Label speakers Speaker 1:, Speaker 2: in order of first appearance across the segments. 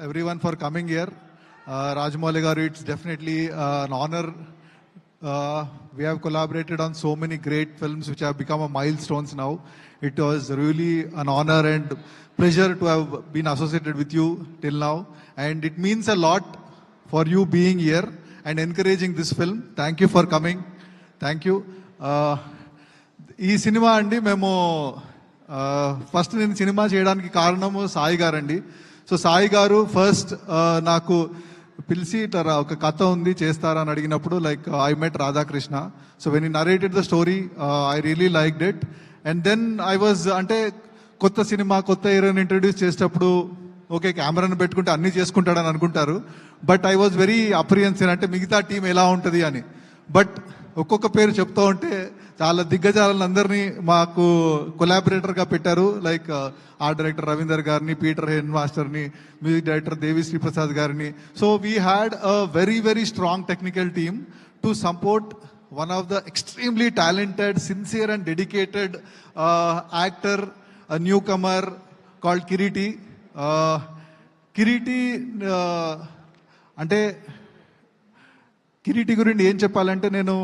Speaker 1: everyone for coming here. Uh, Rajmoli garu, it's definitely uh, an honor. Uh, we have collaborated on so many great films which have become a milestones now. It was really an honor and pleasure to have been associated with you till now. And it means a lot for you being here and encouraging this film. Thank you for coming. Thank you ఈ cinema అండి మేము first నేను cinema చేయడానికి కారణము సాయి గారండి so Sai గారు first నాకు పిలిచి ఇట్లా ఒక కథ ఉంది చేస్తారా అని అడిగినప్పుడు like I met Radhakrishna so when he narrated the story I really like that and then I was అంటే కొత్త సినిమా కొత్త హీరోని ఇంట్రడ్యూస్ చేసేటప్పుడు ఓకే కెమెరాను పెట్టుకుంటే అన్నీ చేసుకుంటాడని అనుకుంటారు but I was very apprehensive అంటే మిగతా టీం ఎలా ఉంటుంది అని బట్ ఒక్కొక్క పేరు చెప్తా ఉంటే చాలా దిగ్గజాలను అందరినీ మాకు కొలాబరేటర్గా పెట్టారు లైక్ ఆర్ట్ డైరెక్టర్ రవీందర్ గారిని పీటర్ హెడ్ మాస్టర్ని మ్యూజిక్ డైరెక్టర్ దేవి శ్రీప్రసాద్ గారిని so we had a very very strong technical team to support one of the extremely talented sincere and dedicated actor newcomer called Kireeti Kireeti అంటే కిరీటి గురించి ఏం చెప్పాలంటే నేను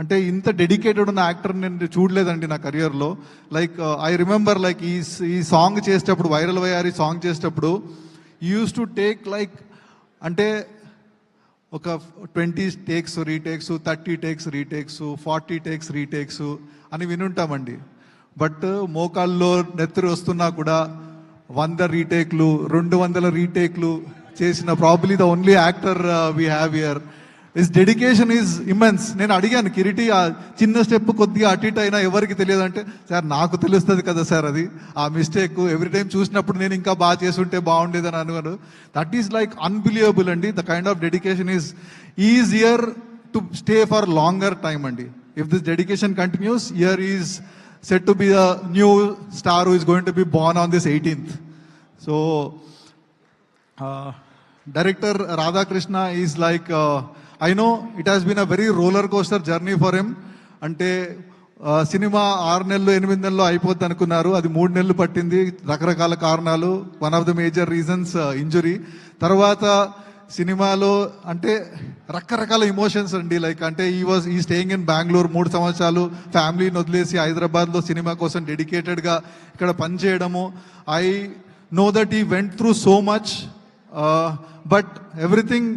Speaker 1: అంటే ఇంత డెడికేటెడ్ ఉన్న యాక్టర్ నేను చూడలేదండి నా కెరియర్లో లైక్ ఐ రిమెంబర్ లైక్ ఈ ఈ సాంగ్ చేసేటప్పుడు వైరల్ వయారి సాంగ్ చేసేటప్పుడు యూస్ టు టేక్ లైక్ అంటే ఒక twenty takes retakes thirty takes retakes forty takes retakes అని వినుంటామండి బట్ uh, మోకాల్లో నెత్తురు వస్తున్నా కూడా వంద రీటేక్లు రెండు వందల రీటేక్లు చేసిన probably the only actor we have here is dedication is immense నేను అడిగాను కిరిటి ఆ చిన్న స్టెప్ కొద్దిగా అటు ఇటు అయినా ఎవరికి తెలియదు అంటే సార్ నాకు తెలుస్తుంది కదా సార్ అది ఆ మిస్టేక్ ఎవ్రీ టైం చూసినప్పుడు నేను ఇంకా బాగా బాగుండేది బాగుండేదని అనుకోను దట్ ఈస్ లైక్ అన్బిలీవబుల్ అండి the kind of dedication is easier to stay for longer time అండి if this dedication continues here is set to be the new star is going to be born on this eighteenth so director Radhakrishna is like I know it has been a very roller coaster journey for him అంటే cinema ఆరు నెలలు ఎనిమిది నెలలు అయిపోద్ది అనుకున్నారు అది మూడు నెలలు పట్టింది రకరకాల కారణాలు one of the major reasons injury తర్వాత సినిమాలో అంటే రకరకాల ఇమోషన్స్ అండి లైక్ అంటే he was he staying in Bengaluru మూడు సంవత్సరాలు ఫ్యామిలీని వదిలేసి హైదరాబాద్లో సినిమా కోసం డెడికేటెడ్గా ఇక్కడ పనిచేయడము I know that he went through so much but everything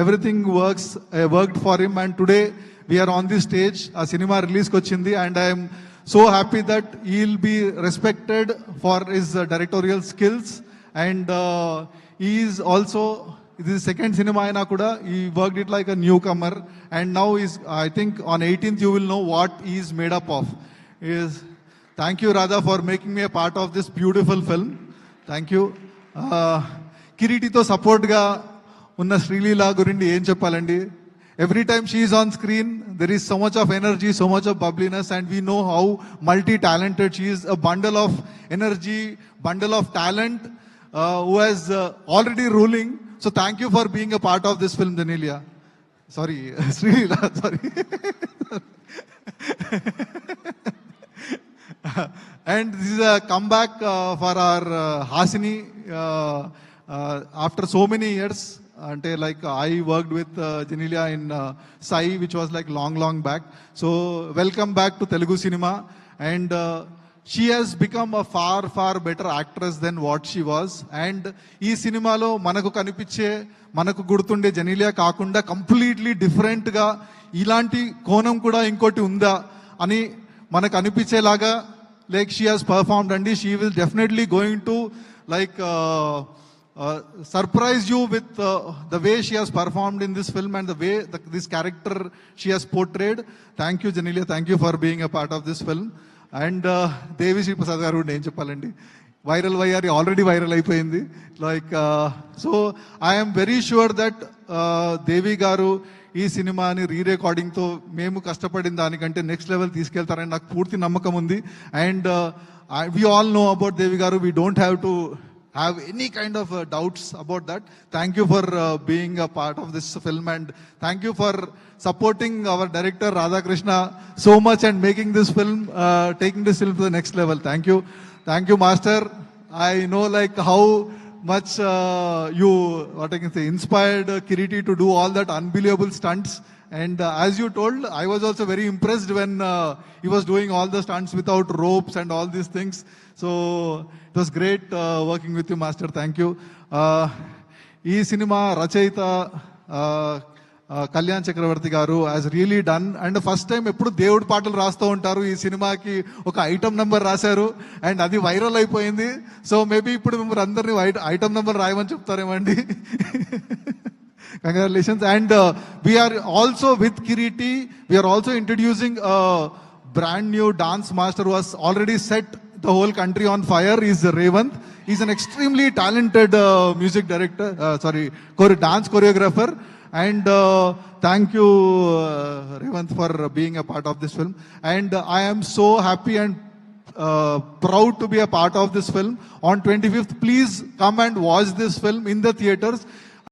Speaker 1: everything works I work for him and today we're on the stage ఆ సినిమా రిలీజ్కి వచ్చింది and I'm so happy that he will be respected for his directorial skills and is also ఇది second cinema అయినా కూడా he work it like a newcomer and now is I think on eighteenth you will know what is made up of is thank you Radha for making me part of this beautiful film thank you కిరీటితో సపోర్ట్గా ఉన్న శ్రీలీలా గురించి ఏం చెప్పాలండి every time she's on screen there is so much of energy so much of bubbliness and we know how multi talented she's a bundle of energy bundle of talent who has already ruling so thank you for being a part of this film Genelia sorry Sreeleela sorry and this is a comeback uh, for our uh, Hasini uh, uh, after so many years. అంటే like I worked with Genelia in Sye which was like long long back so welcome back to Telugu cinema and she has become a far far better actress then what she was and ఈ సినిమాలో మనకు కనిపించే మనకు గుర్తుండే జనీలియా కాకుండా completely డిఫరెంట్గా ఇలాంటి కోణం కూడా ఇంకోటి ఉందా అని మనకు అనిపించేలాగా లైక్ షీ హాజ్ పర్ఫార్మ్డ్ అండి she will definitely going to like surprise you with the way she has performed in this film and the way this character she has portrayed thank you Genelia thank you for being a part of this film and Devi Sriprasad గారు నేను చెప్పాలండి viral why are already viral అయిపోయింది like so I'm very sure that Devi గారు ఈ సినిమాని రీరెకార్డింగ్తో మేము కష్టపడిన దానికంటే నెక్స్ట్ లెవెల్ తీసుకెళ్తారని నాకు పూర్తి నమ్మకం ఉంది and we all know about Devi గారు we don't have to have any kind of uh, doubts about that. Thank you for uh, being a part of this film, and thank you for supporting our director Radhakrishna so much and making this film, uh, taking this film to the next level. Thank you, Master. I know like how much you, what I can say, inspired Kiriti to do all that unbelievable stunts And uh, as you told, I was also very impressed when uh, he was doing all the stunts without ropes and all these things. So it was great uh, working with you, Master. Thank you. ఈ cinema రచయిత కళ్యాణ్ చక్రవర్తి గారు has really done and first time ఎప్పుడు దేవుడి పాటలు రాస్తూ ఉంటారు ఈ సినిమాకి ఒక ఐటమ్ నెంబర్ రాశారు అండ్ అది వైరల్ అయిపోయింది సో మేబీ ఇప్పుడు మిమ్మల్ని అందరినీ ఐటమ్ నెంబర్ రాయమని చెప్తారేమండి Congratulations. And uh, we are also with Kiriti, we are also introducing a brand new dance master who has already set the whole country on fire is Revanth. He's an extremely talented uh, music director, uh, sorry, dance choreographer. And uh, thank you, uh, Revanth, for being a part of this film. And uh, I am so happy and uh, proud to be a part of this film. On 25th, please come and watch this film in the theaters.